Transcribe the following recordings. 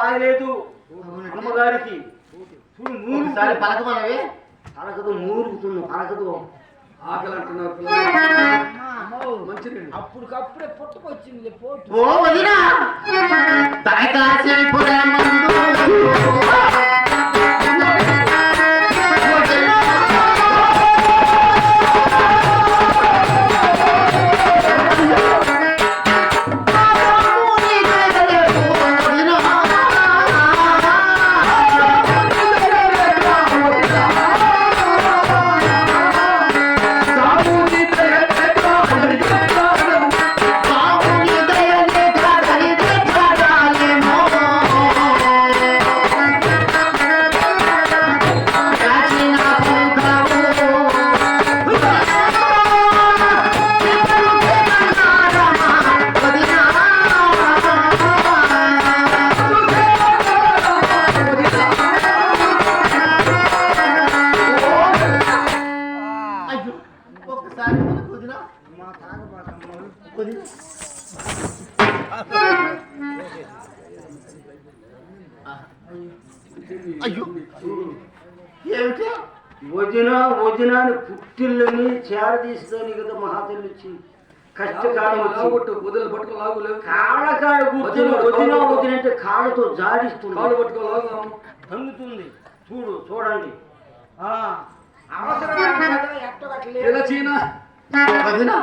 బాగలేదు అమ్మగారికి. చూడు నూరు ఒకసారి పలకమనవి. పలకదు మూరుగుతుంది పలకదు. ఆకలి అంటున్నారు పిల్లలు. మంచినీళ్ళు. అప్పటికప్పుడే పుట్టుకొచ్చింది పోటు అయ్యో. ఏమిటి? వదిన అని పుట్టిల్లని చేరదీస్తుందని కదా మహాతల్లి వచ్చి. కష్టకాలం లాగొట్టు వదిలి పట్టుకో లాగు కాళ్ళ కాడ కూర్చొని వదిన వదిన అంటే కాళ్ళతో జాడిస్తుంది కాళ్ళు పట్టుకో లాగుదాం తంగుతుంది. చూడు చూడండి. అవసరం ఎట్టగట్లేదు ఇలా చీనా వదినా.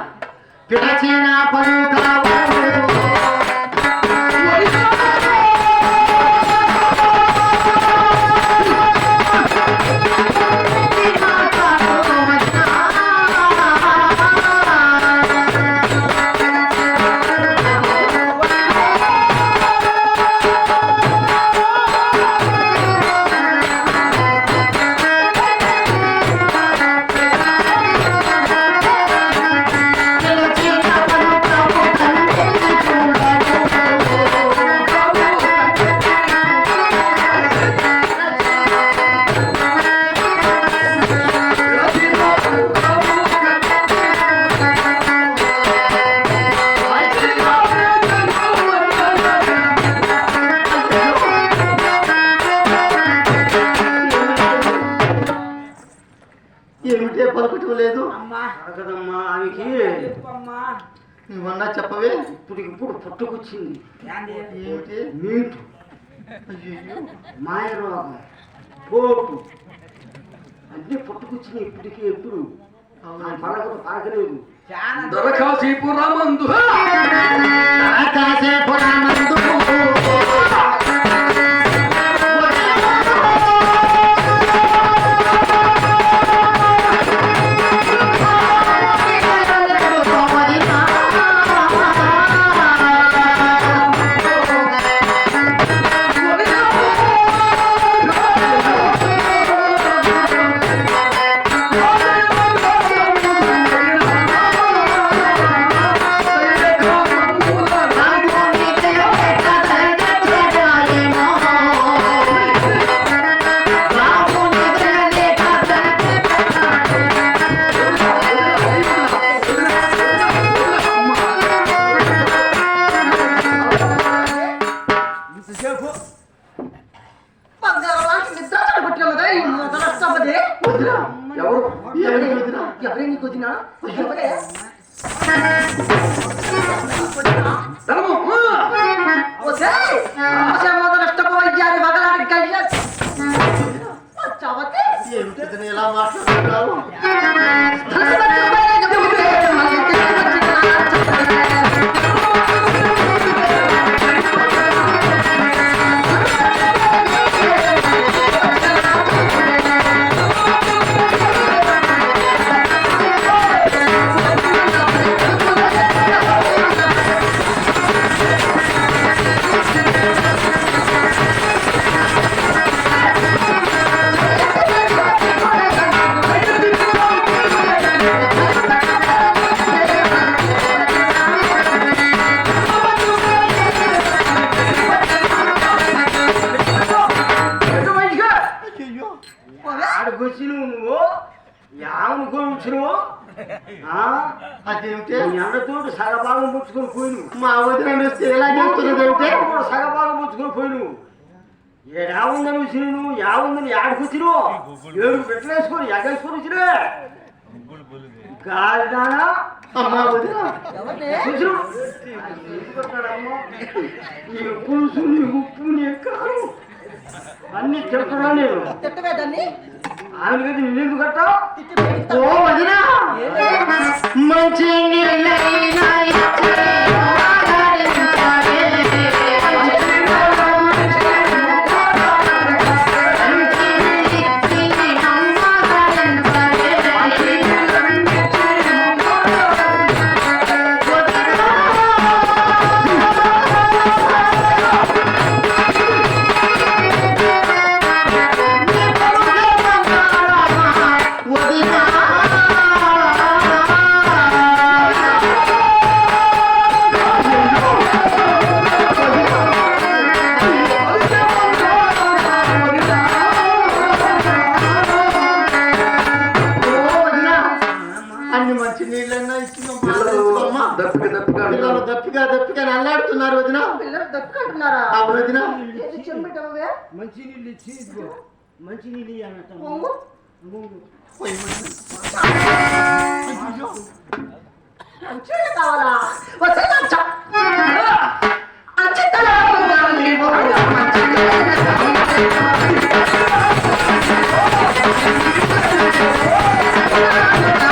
లేదు. అమ్మా. అడగదమ్మా ఆమెకి. నువ్వన్నా చెప్పవే? ఇప్పటికిప్పుడు పుట్టుకొచ్చింది. ఏంది? ఏమిటి? మీటు మాయ రోగం పోటు అన్నీ పుట్టుకొచ్చినాయి ఇప్పటికి ఎప్పుడు. ఆ పలకదు పలకలేదు చాలా ఎవరే ఆడకొచ్చి నువ్వు? యావనుకొని వచ్చినావు ఆ? అదేమిటి? అన్నతోటి సగభాగం పుచ్చుకొని పోయి నువ్వు మా వదిన వస్తే ఎలా చేస్తున్నది కూడా సగభాగం పుచ్చుకొని పోయి నువ్వు ఏడావుందని వచ్చిన నువ్వు యావుందని యాడకొచ్చిరు ఏడుగు పెట్టలేసుకొని ఎగేసుకొని వచ్చిరే గాలిదానా అమ్మా వదిన. నీ పులుసు నీ ఉప్పు నీ కారం. అన్ని తిడుతున్నా నేను. తిట్టవేదాన్ని ఆమె నిన్నెందుకు కట్టావు? మంచి నల్లాడుతున్నారు వదిన? పిల్లలు దక్కంటున్నారా అవును వదిన? మంచి నీళ్ళు ఇచ్చి మంచి నీళ్ళు అయ్యో. మంచిగా కావాలా?